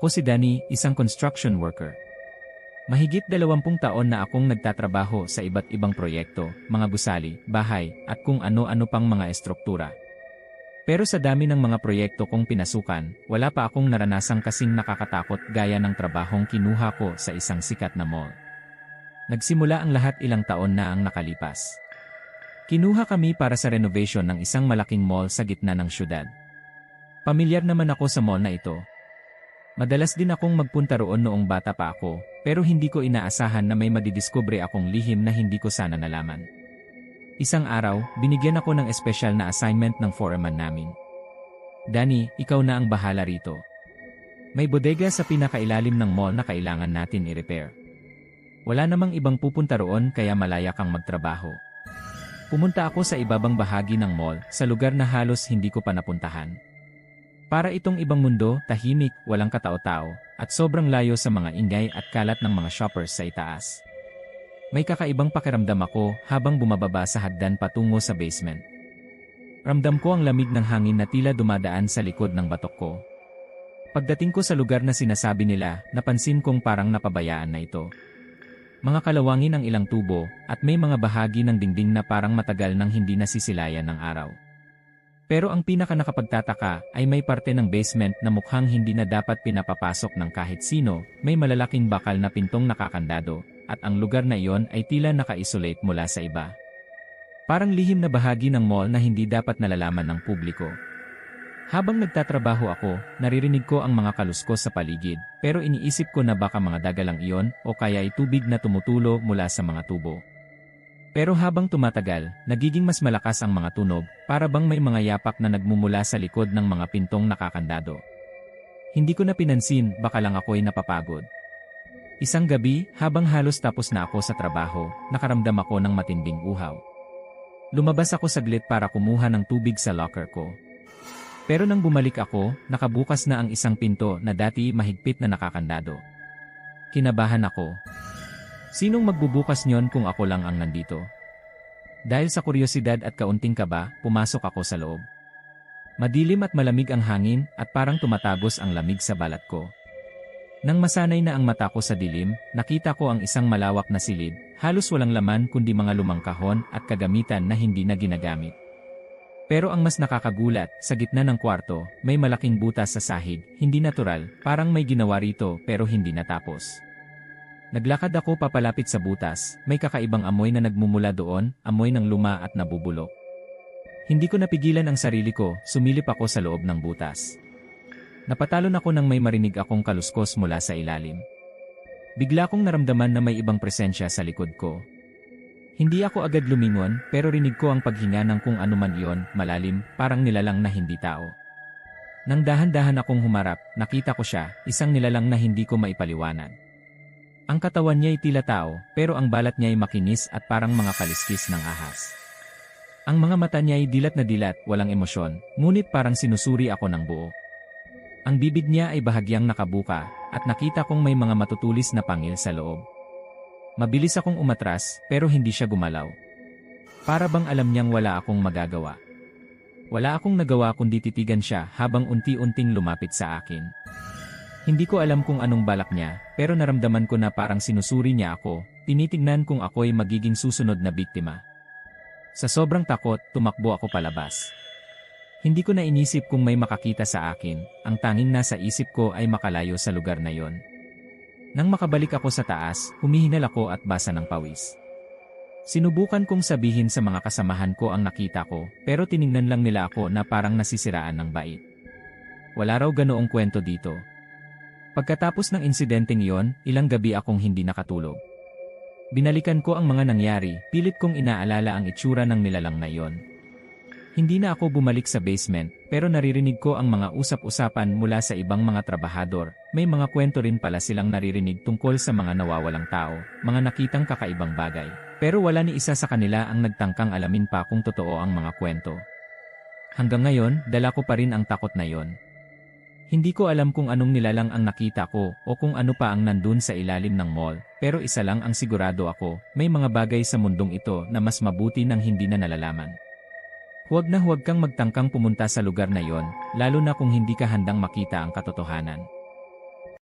Ako si Danny, isang construction worker. Mahigit dalawampung taon na akong nagtatrabaho sa iba't ibang proyekto, mga gusali, bahay, at kung ano-ano pang mga estruktura. Pero sa dami ng mga proyekto kong pinasukan, wala pa akong naranasang kasing nakakatakot gaya ng trabahong kinuha ko sa isang sikat na mall. Nagsimula ang lahat ilang taon na ang nakalipas. Kinuha kami para sa renovation ng isang malaking mall sa gitna ng syudad. Pamilyar naman ako sa mall na ito. Madalas din akong magpunta roon noong bata pa ako, pero hindi ko inaasahan na may madidiskubre akong lihim na hindi ko sana nalaman. Isang araw, binigyan ako ng espesyal na assignment ng foreman namin. Danny, ikaw na ang bahala rito. May bodega sa pinakailalim ng mall na kailangan natin i-repair. Wala namang ibang pupunta roon kaya malaya kang magtrabaho. Pumunta ako sa ibabang bahagi ng mall, sa lugar na halos hindi ko pa napuntahan. Para itong ibang mundo, tahimik, walang katao-tao, at sobrang layo sa mga ingay at kalat ng mga shoppers sa itaas. May kakaibang pakiramdam ako habang bumababa sa hagdan patungo sa basement. Ramdam ko ang lamig ng hangin na tila dumadaan sa likod ng batok ko. Pagdating ko sa lugar na sinasabi nila, napansin kong parang napabayaan na ito. Mga kalawangin ang ilang tubo, at may mga bahagi ng dingding na parang matagal nang hindi nasisilayan ng araw. Pero ang pinaka nakapagtataka ay may parte ng basement na mukhang hindi na dapat pinapapasok ng kahit sino, may malalaking bakal na pintong nakakandado, at ang lugar na iyon ay tila naka-isolate mula sa iba. Parang lihim na bahagi ng mall na hindi dapat nalalaman ng publiko. Habang nagtatrabaho ako, naririnig ko ang mga kaluskos sa paligid, pero iniisip ko na baka mga dagalang iyon o kaya ay tubig na tumutulo mula sa mga tubo. Pero habang tumatagal, nagiging mas malakas ang mga tunog, para bang may mga yapak na nagmumula sa likod ng mga pintong nakakandado. Hindi ko na pinansin, baka lang ako'y napapagod. Isang gabi, habang halos tapos na ako sa trabaho, nakaramdam ako ng matinding uhaw. Lumabas ako saglit para kumuha ng tubig sa locker ko. Pero nang bumalik ako, nakabukas na ang isang pinto na dati mahigpit na nakakandado. Kinabahan ako. Sinong magbubukas niyon kung ako lang ang nandito? Dahil sa kuryosidad at kaunting kaba, pumasok ako sa loob. Madilim at malamig ang hangin at parang tumatagos ang lamig sa balat ko. Nang masanay na ang mata ko sa dilim, nakita ko ang isang malawak na silid, halos walang laman kundi mga lumang kahon at kagamitan na hindi na ginagamit. Pero ang mas nakakagulat, sa gitna ng kwarto, may malaking butas sa sahig, hindi natural, parang may ginawa rito pero hindi natapos. Naglakad ako papalapit sa butas, may kakaibang amoy na nagmumula doon, amoy ng luma at nabubulok. Hindi ko napigilan ang sarili ko, sumilip ako sa loob ng butas. Napatalon ako nang may marinig akong kaluskos mula sa ilalim. Bigla kong naramdaman na may ibang presensya sa likod ko. Hindi ako agad lumingon, pero rinig ko ang paghinga ng kung anuman iyon, malalim, parang nilalang na hindi tao. Nang dahan-dahan akong humarap, nakita ko siya, isang nilalang na hindi ko maipaliwanag. Ang katawan niya ay tila tao, pero ang balat niya ay makinis at parang mga kaliskis ng ahas. Ang mga mata niya ay dilat na dilat, walang emosyon, ngunit parang sinusuri ako ng buo. Ang bibig niya ay bahagyang nakabuka, at nakita kong may mga matutulis na pangil sa loob. Mabilis akong umatras, pero hindi siya gumalaw. Para bang alam niyang wala akong magagawa. Wala akong nagawa kundi titigan siya habang unti-unting lumapit sa akin. Hindi ko alam kung anong balak niya, pero naramdaman ko na parang sinusuri niya ako, tinitignan kung ako'y magiging susunod na biktima. Sa sobrang takot, tumakbo ako palabas. Hindi ko na inisip kung may makakita sa akin, ang tanging nasa isip ko ay makalayo sa lugar na yon. Nang makabalik ako sa taas, humihinal ako at basa ng pawis. Sinubukan kong sabihin sa mga kasamahan ko ang nakita ko, pero tiningnan lang nila ako na parang nasisiraan ng bait. Wala raw ganoong kwento dito. Pagkatapos ng insidenteng iyon, ilang gabi akong hindi nakatulog. Binalikan ko ang mga nangyari, pilit kong inaalala ang itsura ng nilalang na iyon. Hindi na ako bumalik sa basement, pero naririnig ko ang mga usap-usapan mula sa ibang mga trabahador. May mga kwento rin pala silang naririnig tungkol sa mga nawawalang tao, mga nakitang kakaibang bagay. Pero wala ni isa sa kanila ang nagtangkang alamin pa kung totoo ang mga kwento. Hanggang ngayon, dala ko pa rin ang takot na yon. Hindi ko alam kung anong nilalang ang nakita ko o kung ano pa ang nandun sa ilalim ng mall, pero isa lang ang sigurado ako, may mga bagay sa mundong ito na mas mabuti nang hindi na nalalaman. Huwag na huwag kang magtangkang pumunta sa lugar na yon, lalo na kung hindi ka handang makita ang katotohanan.